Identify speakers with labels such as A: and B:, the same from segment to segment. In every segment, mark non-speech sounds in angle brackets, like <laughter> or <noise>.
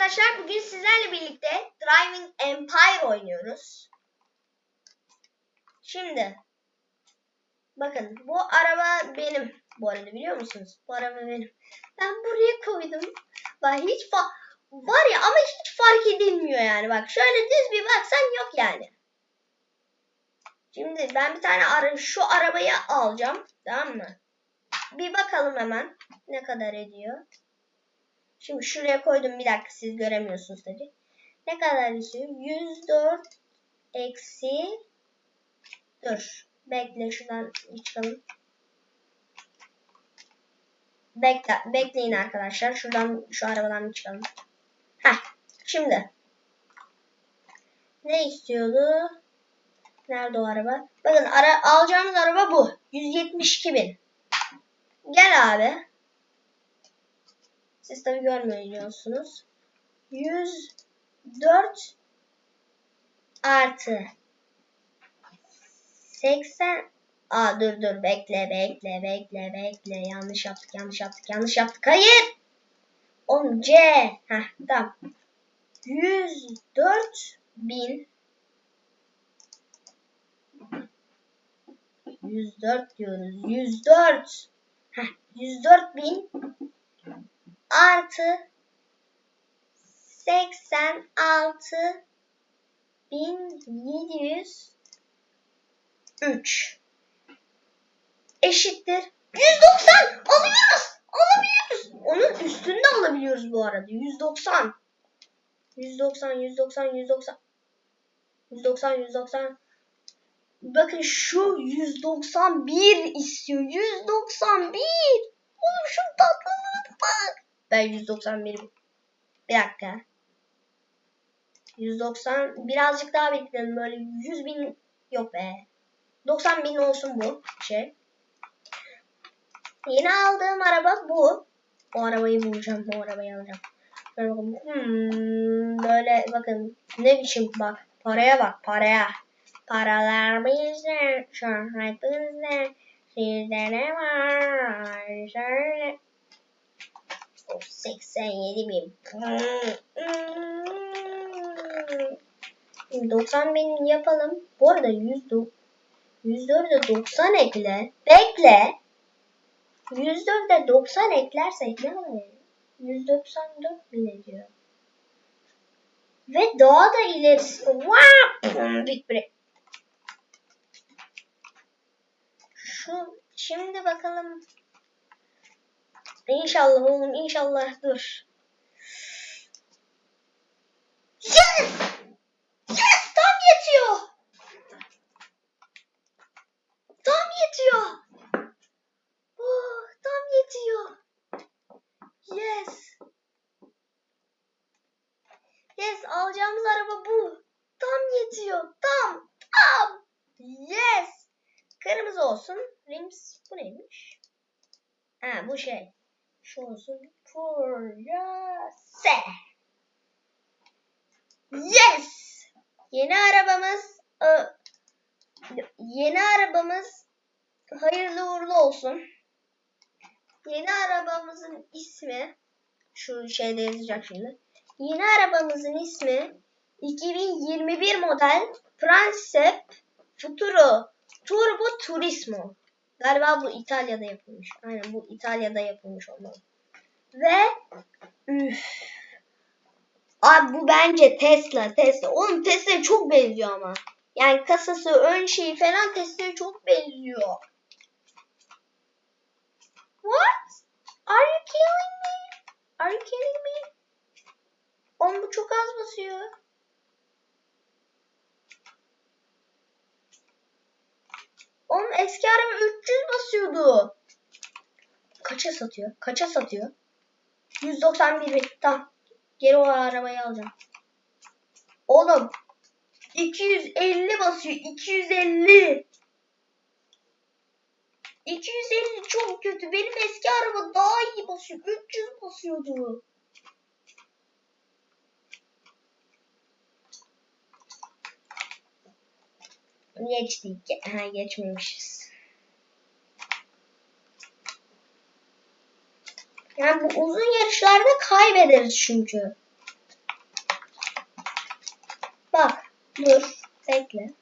A: arkadaşlar bugün sizlerle birlikte Driving Empire oynuyoruz. Şimdi bakın bu araba benim bu arada biliyor musunuz? Bu araba benim. Ben buraya koydum. Bak hiç var ya ama hiç fark edilmiyor yani. Bak şöyle düz bir baksan yok yani. Şimdi ben bir tane ara şu arabayı alacağım. Tamam mı? Bir bakalım hemen ne kadar ediyor. Şimdi şuraya koydum bir dakika siz göremiyorsunuz tabi. Ne kadar istiyor? 104 eksi dur. Bekle şuradan çıkalım. Bekle, bekleyin arkadaşlar. Şuradan şu arabadan çıkalım. Heh, şimdi. Ne istiyordu? Nerede o araba? Bakın ara, alacağımız araba bu. 172 bin. Gel abi. Siz tabi görmüyorsunuz. 104 artı 80 Aa dur dur. Bekle bekle bekle bekle. Yanlış yaptık yanlış yaptık yanlış yaptık. Hayır! Oğlum C. Heh tamam. 104 bin. 104 diyoruz. 104 Heh 104 bin artı 86 1703 eşittir. 190 alıyoruz alabiliyoruz! Onun üstünde alabiliyoruz bu arada. 190 190 190 190 190 190 bakın şu 191 istiyor. 191 oğlum şu tatlılığa bak ben 191 bir dakika. 190 birazcık daha bekledim böyle 100 bin yok be. 90 bin olsun bu şey. Yeni aldığım araba bu. O arabayı bulacağım bu arabayı alacağım. Böyle bakın, hmm, böyle bakın. Ne biçim bak paraya bak paraya. Paralar bizde şöhretinde sizde ne var? Söyle Of 87 bin. 90 bin yapalım. Bu arada 100 104'e 90 ekle. Bekle. 104'e 90 eklersek ne oluyor? 194 bin ediyor. Ve daha da ilerisi. Wow! Şu şimdi bakalım İnşallah oğlum inşallah dur. Yes! Yes! Tam yetiyor. Tam yetiyor. Oh, tam yetiyor. Yes. Yes alacağımız araba bu. Tam yetiyor. Tam. Tam. Yes. Kırmızı olsun. Rims bu neymiş? Ha bu şey şu olsun. Projese. Yes! Yeni arabamız e, yeni arabamız hayırlı uğurlu olsun. Yeni arabamızın ismi şu şeyde yazacak şimdi. Yeni arabamızın ismi 2021 model Principe Futuro Turbo Turismo. Galiba bu İtalya'da yapılmış. Aynen bu İtalya'da yapılmış olmalı. Ve üf. Abi bu bence Tesla. Tesla. Oğlum Tesla çok benziyor ama. Yani kasası, ön şeyi falan Tesla'ya çok benziyor. What? Are you killing me? Are you killing me? Oğlum bu çok az basıyor. Oğlum eski araba 300 basıyordu. Kaça satıyor? Kaça satıyor? 191 bin. Tamam. Geri o arabayı alacağım. Oğlum 250 basıyor. 250. 250 çok kötü. Benim eski araba daha iyi basıyor. 300 basıyordu. Geçtik. Ha geçmemişiz. Yani bu uzun yarışlarda kaybederiz çünkü. Bak dur bekle.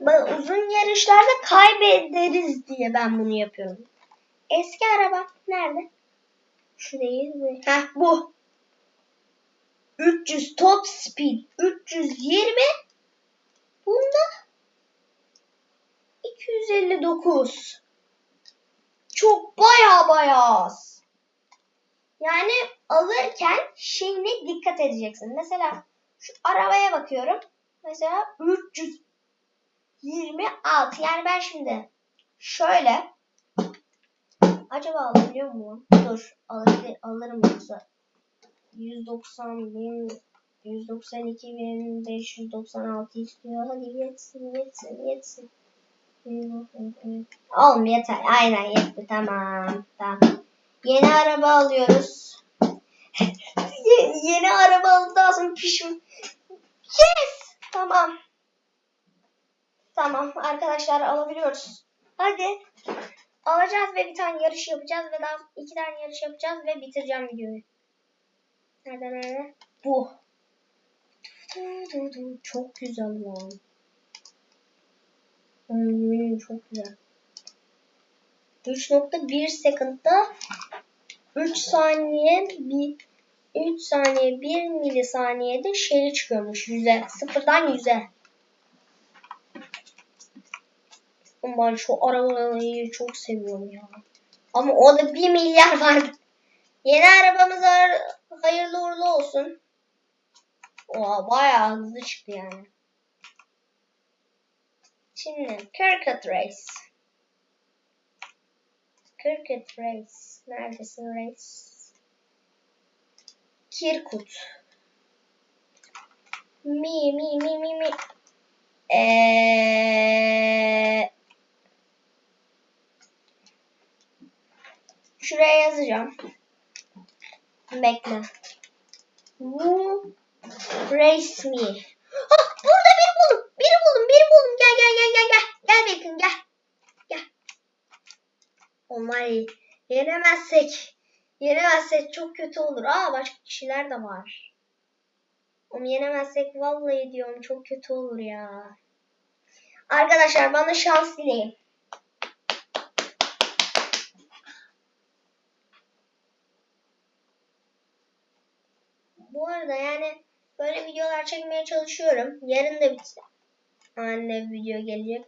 A: Bak, uzun yarışlarda kaybederiz diye ben bunu yapıyorum. Eski araba nerede? Şu değil mi? Heh bu. 300 top speed 320 bunda 259 çok baya baya az. Yani alırken şeyine dikkat edeceksin. Mesela şu arabaya bakıyorum. Mesela 326. Yani ben şimdi şöyle acaba alabiliyor muyum? Dur alır, alırım yoksa. 190 bin 192 bin 596 istiyor. Hadi yetsin yetsin yetsin. Oğlum yeter. Aynen yetti. Tamam. Tamam. Yeni araba alıyoruz. <laughs> Ye- yeni araba aldıktan sonra pişman. Yes! Tamam. Tamam arkadaşlar alabiliyoruz. Hadi. Alacağız ve bir tane yarış yapacağız ve daha iki tane yarış yapacağız ve bitireceğim videoyu. Nerede nerede? Bu. Çok güzel lan. Hmm, çok güzel. 3.1 sekundda 3 saniye bir 3 saniye 1 milisaniyede şey çıkıyormuş yüze. Sıfırdan yüze. Ben şu arabayı çok seviyorum ya. Ama o da 1 milyar var. Yeni arabamız. Hayırlı uğurlu olsun. Oha bayağı hızlı çıktı yani. Şimdi Cricket Race. Cricket Race. Neredesin Race? Kirkut. Mi mi mi mi mi. Ee, şuraya yazacağım. Bekle. Bu race me. Gel gel gel gel gel. Gel Bacon gel. Gel. Onlar yenemezsek. Yenemezsek çok kötü olur. Aa başka kişiler de var. Onu yenemezsek vallahi diyorum çok kötü olur ya. Arkadaşlar bana şans dileyin. Bu arada yani böyle videolar çekmeye çalışıyorum. Yarın da bitsin. Anne video gelecek.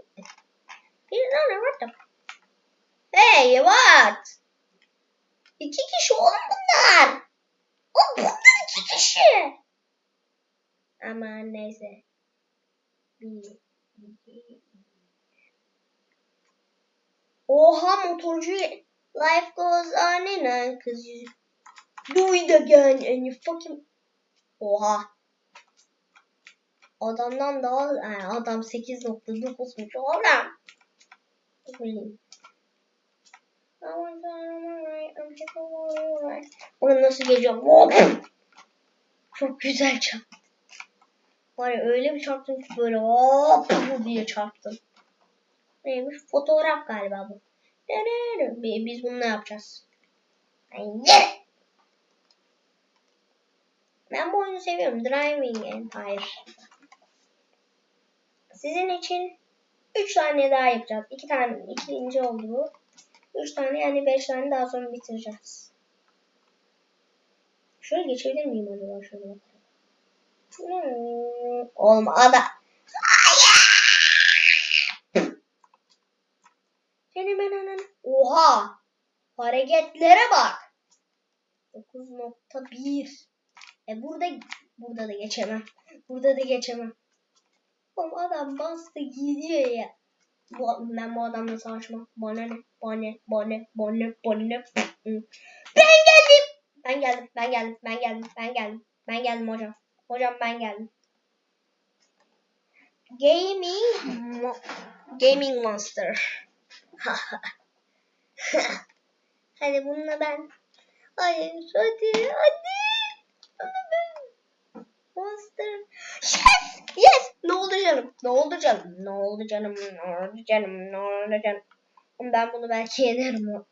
A: Bir tane what the Hey what? İki kişi oğlum bunlar. Oğlum bunlar iki kişi. Ama neyse. Oha motorcu life goes on and on cause you do it again and you fucking Oha. Adamdan daha yani adam 8.9'muş oğlum. Bileyim. Onu nasıl geleceğim? Çok güzel çarptım. Var ya öyle bir çarptım ki böyle hop diye çarptım. Neymiş? Fotoğraf galiba bu. Bi- Biz bunu ne yapacağız? Ben bu oyunu seviyorum. Driving Empire. Sizin için 3 saniye daha yapacağız. 2 tane, ikinci oldu bu. 3 tane yani 5 tane daha sonra bitireceğiz. Şöyle geçebilir miyim acaba şöyle bakarak? Hmm, olmadı. Oha. Hareketlere bak. 9.1 E burada burada da geçemem. Burada da geçemem. Oğlum adam bastı gidiyor ya. Bu, ben bu adamla savaşmam. Bana ne? Bana ne? Bana? Bana? Bana. Ben geldim. Ben geldim. Ben geldim. Ben geldim. Ben geldim. Ben geldim hocam. Hocam ben geldim. Gaming mo- Gaming Monster. <laughs> hadi bununla ben. Hayır hadi hadi. Bunu ben. Monster. Yes! Yes! Ne oldu canım? Ne oldu canım? Ne oldu canım? Ne oldu canım? Ne oldu canım? Ben bunu belki yenerim.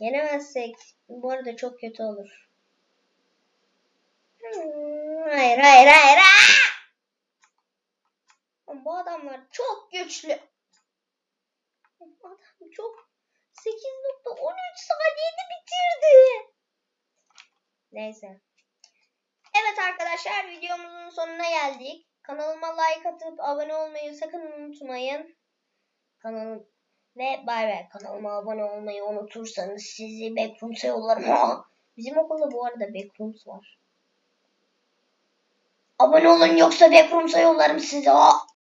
A: Yenemezsek bu arada çok kötü olur. Hmm, Hayır hayır hayır. Aa! Bu adamlar çok güçlü. Adam çok 8.13 saniyede bitirdi. Neyse. Evet arkadaşlar videomuzun sonuna geldik. Kanalıma like atıp abone olmayı sakın unutmayın. Kanalım ve bay bay. Kanalıma abone olmayı unutursanız sizi Backrooms'a yollarım. <laughs> Bizim okulda bu arada Backrooms var. Abone olun yoksa Backrooms'a yollarım sizi.